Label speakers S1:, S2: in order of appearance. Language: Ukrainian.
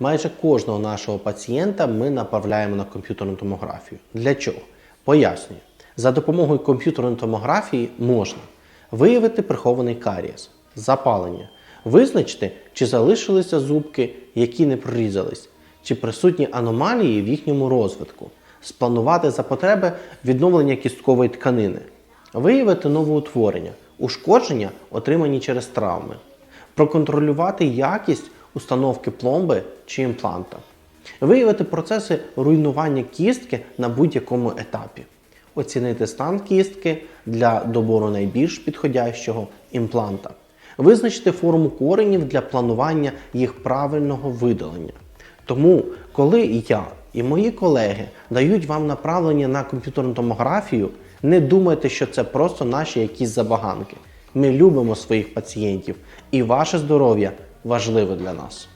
S1: Майже кожного нашого пацієнта ми направляємо на комп'ютерну томографію. Для чого? Пояснюю. За допомогою комп'ютерної томографії можна виявити прихований карієс, запалення, визначити, чи залишилися зубки, які не прорізались, чи присутні аномалії в їхньому розвитку, спланувати за потреби відновлення кісткової тканини, виявити новоутворення, ушкодження, отримані через травми, проконтролювати якість установки пломби чи імпланта, виявити процеси руйнування кістки на будь-якому етапі, оцінити стан кістки для добору найбільш підходящого імпланта, визначити форму коренів для планування їх правильного видалення. Тому, коли я і мої колеги дають вам направлення на комп'ютерну томографію, не думайте, що це просто наші якісь забаганки. Ми любимо своїх пацієнтів, і ваше здоров'я важливе для нас.